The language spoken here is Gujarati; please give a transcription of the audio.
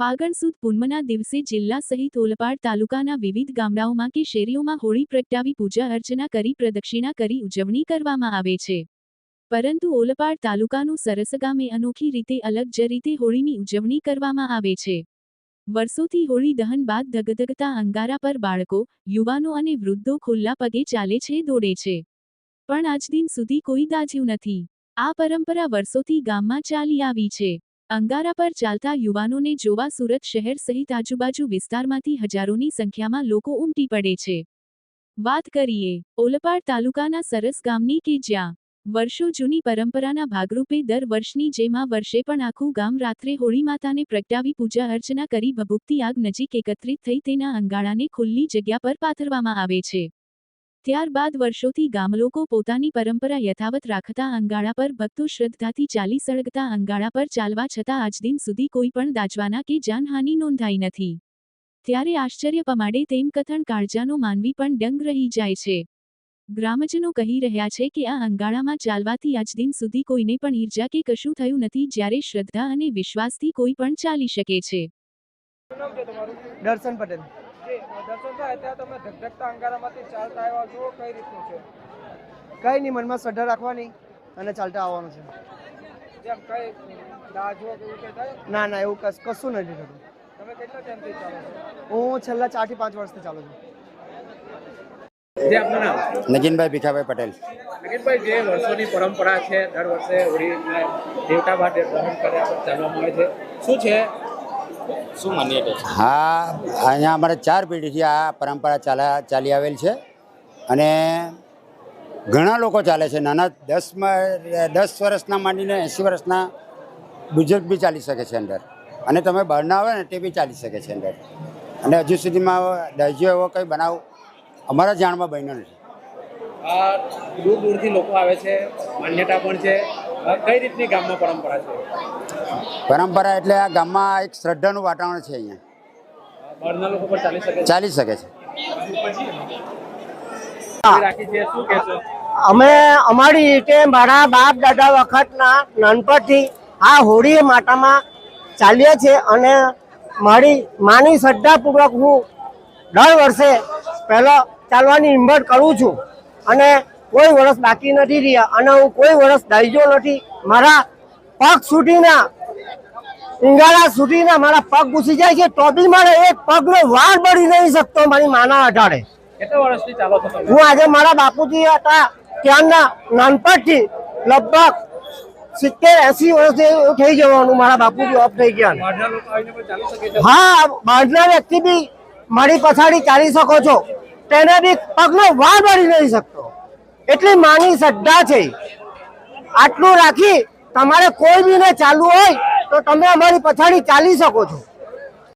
ફાગણ સુદ પૂનમના દિવસે જિલ્લા સહિત ઓલપાડ તાલુકાના વિવિધ ગામડાઓમાં કે શેરીઓમાં હોળી પ્રગટાવી પૂજા અર્ચના કરી પ્રદક્ષિણા કરી ઉજવણી કરવામાં આવે છે. પરંતુ ઓલપાડ તાલુકાનું સરસ ગામે અનોખી રીતે અલગ જ રીતે હોળીની ઉજવણી કરવામાં આવે છે. વર્ષોથી હોળી દહન બાદ ધગધગતા અંગારા પર બાળકો, યુવાનો અને વૃદ્ધો ખુલ્લા પગે ચાલે છે, દોડે છે. પણ આજ દિન સુધી કોઈ દાજ્યું નથી. આ પરંપરા વર્ષોથી ગામમાં ચાલી આવી છે. અંગારા પર ચાલતા યુવાનોને જોવા સુરત શહેર સહિત આજુબાજુ વિસ્તારમાંથી હજારોની સંખ્યામાં લોકો ઉમટી પડે છે. વાત કરીએ, ઓલપાડ તાલુકાના સરસ ગામની કે જ્યાં? વર્ષો જૂની પરંપરાના ભાગરૂપે દર વર્ષની જેમ વર્ષે પણ આખું ગામ રાત્રે હોળી માતાને પ્રગટાવી પૂજા અર્ચના કરી ભભૂકતી આગ નજીક એકત્રિત થઈ તેના અંગાળાને ખુલ્લી જગ્યા પર પાથરવામાં આવે છે. ત્યારબાદ વર્ષોથી ગામલોકો પોતાની પરંપરા યથાવત રાખતા અંગાળા પર ભક્તો શ્રદ્ધાથી ચાલી સળગતા અંગાળા પર ચાલવા છતાં આજ દિન સુધી કોઈ પણ દાજવાના કે જાનહાનિ નોંધાઈ નથી. ત્યારે આશ્ચર્ય પમાડે તેમ કથણ કાળજાનો માનવી પણ ડંગ રહી જાય છે. ગ્રામજનો કહી રહ્યા છે કે આ અંગાળામાં ચાલવાથી આજ દિન સુધી કોઈને પણ ઈર્જા કે કશું થયું નથી જ્યારે શ્રદ્ધા અને વિશ્વાસથી કોઈ પણ ચાલી શકે છે. દર્શન પટેલ. જે દર્શનભાઈ તમે ધગધગતા અંગારામાંથી ચાલતા આવ્યા છો કઈ રીતનું છે? કઈ નહીં મનમાં શ્રદ્ધા રાખવાની અને ચાલતા આવવાનું છે. જેમ કઈ દાજો કે એવું થાય? ના ના એવું કશ- કશું નથી થતું. તમે કેટલા ટાઈમથી ચાલો છો? હું છેલ્લા ચારથી પાંચ વર્ષથી ચાલુ છું. જે આપનું નામ? નગીનભાઈ ભીખાભાઈ પટેલ. નગીનભાઈ જે વર્ષોની પરંપરા છે દર વર્ષે હોળી દેવતા માટે દહન કર્યા પર ચાલવામાં છે. શું છે શું માન્યતા હા અહીંયા અમારે ચાર પેઢીથી આ પરંપરા ચાલા ચાલી આવેલ છે. અને ઘણા લોકો ચાલે છે. નાના દસમાં દસ વર્ષના માંડીને એંસી વર્ષના બુઝુર્ગ બી ચાલી શકે છે અંદર. અને તમે બહારના આવે ને તે બી ચાલી શકે છે અંદર. અને હજુ સુધીમાં દરજીઓ એવો કંઈ બનાવ અમારા જાણમાં બન્યો નથી. દૂર દૂરથી લોકો આવે છે. માન્યતા પણ છે. કઈ રીતની ગામમાં પરંપરા છે? પરંપરા એટલે આ ગામમાં એક શ્રદ્ધાનું વાતાવરણ છે અહીંયા. બહારના લોકો પણ ચાલી શકે છે? ચાલી શકે છે. રાખી છે શું કહેશો? અમે અમારી રીતે મારા બાપ દાદા વખતના નાનપણથી આ હોળી માતામાં ચાલીએ છીએ અને મારી માની શ્રદ્ધાપૂર્વક હું દર વર્ષે પહેલો ચાલવાની હિંમત કરું છું. અને કોઈ વર્ષ બાકી નથી રહ્યા અને હું કોઈ વર્ષ દાઈજો નથી. મારા પગ સુધીના ઇંગાળા સુધીના મારા પગ ઘૂસી જાય છે તો બી મારે એક પગનો વાર બળી નહીં શકતો મારી માના વર્ષથી તમે? હું આજે મારા બાપુજી હતા ત્યાંના નાનપણથી લગભગ સિત્તેર એસી વર્ષ થઈ જવાનું મારા બાપુજી ઓફ થઈ ગયા હા બહારના વ્યક્તિ બી મારી પછાડી ચાલી શકો છો. તેને બી પગનો વાર મળી નહીં શકતો. એટલી માની શ્રદ્ધા છે. આટલું રાખી તમારે કોઈ બીને ચાલવું હોય તો તમે અમારી પછાડી ચાલી શકો છો.